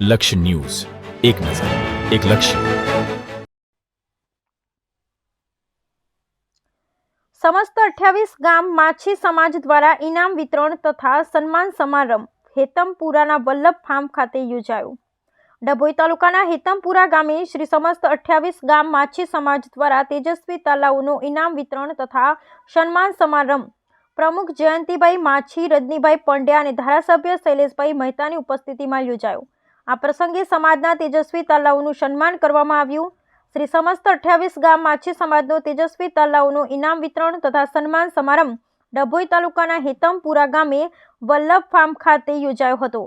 લક્ષ્ય ન્યૂઝ. એક નજર, એક લક્ષ્ય. સમસ્ત અઠ્યાવીસ ગામ માછી સમાજ દ્વારા ઇનામ વિતરણ તથા સન્માન સમારંભ હેતમપુરાના વલ્લભ ફાર્મ ખાતે યોજાયો. ડભોઈ તાલુકાના હેતમપુરા ગામે શ્રી સમસ્ત અઠ્યાવીસ ગામ માછી સમાજ દ્વારા તેજસ્વી તલાવનું ઇનામ વિતરણ તથા સન્માન સમારંભ પ્રમુખ જયંતિભાઈ માછી, રજનીભાઈ પંડ્યા અને ધારાસભ્ય શૈલેષભાઈ મહેતાની ઉપસ્થિતિમાં યોજાયો. આ પ્રસંગે સમાજના તેજસ્વી તાલાઓનું સન્માન કરવામાં આવ્યું. શ્રી સમસ્ત અઠ્યાવીસ ગામ માછી સમાજનો તેજસ્વી તાલાઓનું ઇનામ વિતરણ તથા સન્માન સમારંભ ડભોઈ તાલુકાના હેતમપુરા ગામે વલ્લભ ફાર્મ ખાતે યોજાયો હતો.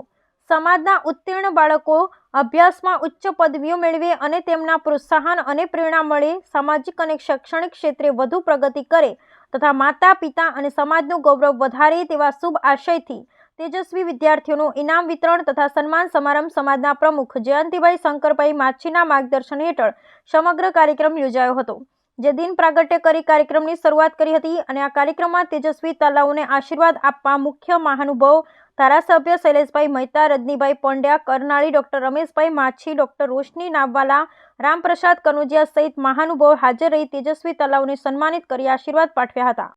સમાજના ઉત્તીર્ણ બાળકો અભ્યાસમાં ઉચ્ચ પદવીઓ મેળવે અને તેમના પ્રોત્સાહન અને પ્રેરણા મળે, સામાજિક અને શૈક્ષણિક ક્ષેત્રે વધુ પ્રગતિ કરે તથા માતા, પિતા અને સમાજનું ગૌરવ વધારે તેવા શુભ આશયથી તેજસ્વી વિદ્યાર્થીઓનું ઇનામ વિતરણ તથા સન્માન સમારંભ સમાજના પ્રમુખ જયંતિભાઈ શંકરભાઈ માછીના માર્ગદર્શન હેઠળ સમગ્ર કાર્યક્રમ યોજાયો હતો, જે દિન પ્રાગટ્ય કરી કાર્યક્રમની શરૂઆત કરી હતી અને આ કાર્યક્રમમાં તેજસ્વી તાલાઓને આશીર્વાદ આપવા મુખ્ય મહાનુભાવ ધારાસભ્ય શૈલેષભાઈ મહેતા, રજનીભાઈ પંડ્યા, કરનાળી ડોક્ટર રમેશભાઈ માછી, ડોક્ટર રોશની નાવવાલા, રામપ્રસાદ કનોજિયા સહિત મહાનુભવ હાજર રહી તેજસ્વી તલાવને સન્માનિત કરી આશીર્વાદ પાઠવ્યા હતા.